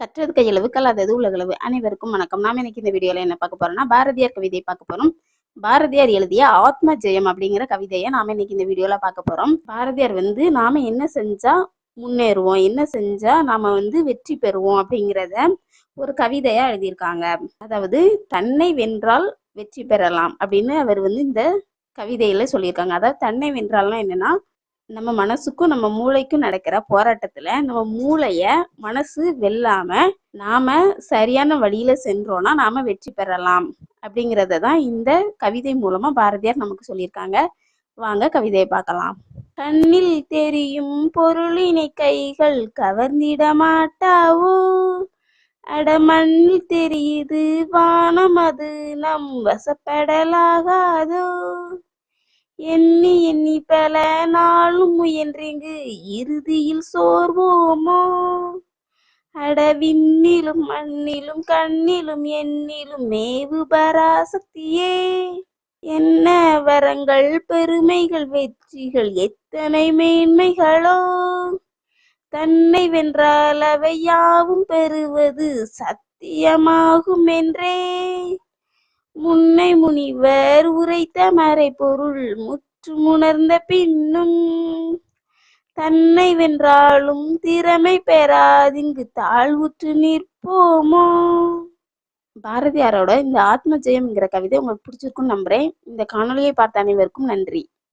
கற்றது கையளவு கல்லாதது உலகளவு அனைவருக்கும் வணக்கம். நாம இன்னைக்கு இந்த வீடியோல என்ன பார்க்க போறோம்னா பாரதியார் கவிதையை பார்க்க போறோம். பாரதியார் எழுதிய ஆத்ம ஜெயம் அப்படிங்கிற கவிதையை நாம இன்னைக்கு இந்த வீடியோல பார்க்க போறோம். பாரதியார் வந்து நாம என்ன செஞ்சா முன்னேறுவோம்? என்ன செஞ்சா நாம வந்து வெற்றி பெறுவோம் அப்படிங்கிறத ஒரு கவிதையா எழுதியிருக்காங்க. அதாவது தன்னை வென்றால் வெற்றி பெறலாம் அப்படின்னு அவர் வந்து இந்த கவிதையில சொல்லியிருக்காங்க. அதாவது தன்னை வென்றால்னா என்னன்னா நம்ம மனசுக்கும் நம்ம மூளைக்கும் நடக்கிற போராட்டத்துல நம்ம மூளைய மனசு வெல்லாம நாம சரியான வழியில சென்றோம்னா நாம வெற்றி பெறலாம் அப்படிங்கறத தான் இந்த கவிதை மூலமா பாரதியார் நமக்கு சொல்லியிருக்காங்க. வாங்க கவிதையை பார்க்கலாம். கண்ணில் தெரியும் பொருளினை கைகள் கவர்ந்திட மாட்டாவோ? அட மண்ணில் தெரியுது வானம் அது நம் வசப்படலாகாதோ? எண்ணி எண்ணி பல நாளும் முயன்றிங்கு இறுதியில் சோர்வோமோ? அட விண்ணிலும் மண்ணிலும் கண்ணிலும் எண்ணிலும் மேவு பராசக்தியே. என்ன வரங்கள் பெருமைகள் வெற்றிகள் எத்தனை மேன்மைகளோ? தன்னை வென்றால் அவை யாவும் பெறுவது சத்தியமாகும் என்றே. முன்னை முனிவர் உரைத்த மறைபொருள் முற்றுமுணர்ந்த பின்னும் தன்னை வென்றாலும் திறமை பெறாதிங்கு தாழ்வுற்று நிற்போமோ? பாரதியாரோட இந்த ஆத்ம ஜெயம்ங்கிற கவிதை உங்களுக்கு பிடிச்சிருக்கும் நம்புறேன். இந்த காணொலியை பார்த்த அனைவருக்கும் நன்றி.